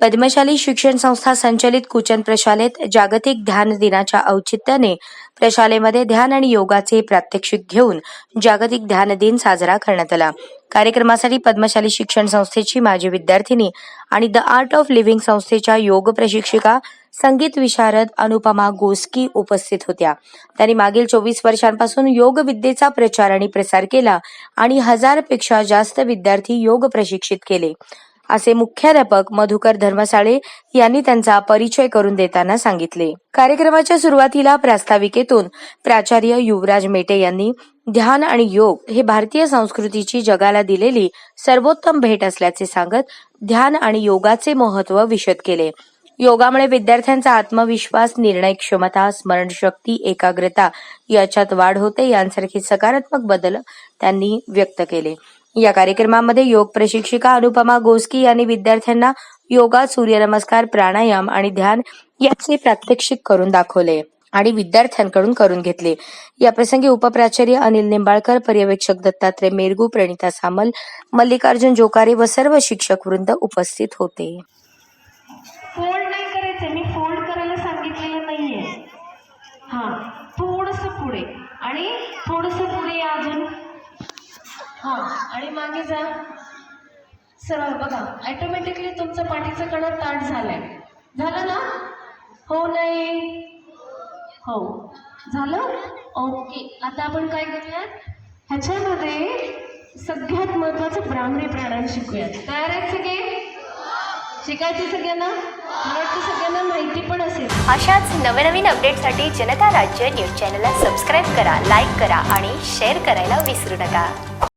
पद्मशाली शिक्षण संस्था संचलित कुचन प्रशालेत जागतिक ध्यान दिनाच्या औचित्याने प्रशालेमध्ये ध्यान आणि योगाचे प्रात्यक्षिक घेऊन जागतिक ध्यान दिन साजरा करण्यात आला. कार्यक्रमासाठी पद्मशाली शिक्षण संस्थेची माजी विद्यार्थिनी आणि द आर्ट ऑफ लिव्हिंग संस्थेच्या योग प्रशिक्षिका संगीत विशारद अनुपमा गोस्की उपस्थित होत्या. त्यांनी मागील चोवीस वर्षांपासून योग विद्येचा प्रचार आणि प्रसार केला आणि हजारपेक्षा जास्त विद्यार्थी योग प्रशिक्षित केले. असे मुख्याध्यापक मधुकर धर्मसाळे यांनी त्यांचा परिचय करून देताना सांगितले. कार्यक्रमाच्या सुरुवातीला प्रास्ताविकेतून प्राचार्य युवराज मेटे यांनी ध्यान आणि योग हे भारतीय संस्कृतीची जगाला दिलेली सर्वोत्तम भेट असल्याचे सांगत ध्यान आणि योगाचे महत्त्व विशद केले. योगामुळे विद्यार्थ्यांचा आत्मविश्वास निर्णय क्षमता स्मरणशक्ती एकाग्रता याच्यात वाढ होते यांसारखे सकारात्मक बदल त्यांनी व्यक्त केले. या कार्यक्रमामध्ये योग प्रशिक्षिका अनुपमा गोस्की यांनी विद्यार्थ्यांना योगा सूर्यनमस्कार प्राणायाम आणि ध्यान याचे प्रात्यक्षिक करून दाखवले आणि विद्यार्थ्यांकडून करून घेतले. या प्रसंगी उपप्राचार्य अनिल निंबाळकर पर्यवेक्षक दत्तात्रय मेरगू प्रणिता सामल मल्लिकार्जुन जोकारे व सर्व शिक्षक वृंद उपस्थित होते. हां आणि मागे जा. सरळ बघा ॲटोमॅटिकली तुमचं पाठीचं कणं ताट झालंय. झालं ना? हो नाही. हो. झालं? ओके. आता आपण काय करूयात? ह्याच्यामध्ये सगळ्यात महत्त्वाचं ब्राह्मणी प्राणायाम शिकूयात. तयार आहेत सगळे? शिकायचे सगळ्यांना? मला वाटतं सगळ्यांना माहिती पण असेल. अशाच नवनवीन अपडेटसाठी जनता राज्य न्यूज चॅनलला सबस्क्राईब करा लाईक करा आणि शेअर करायला विसरू नका.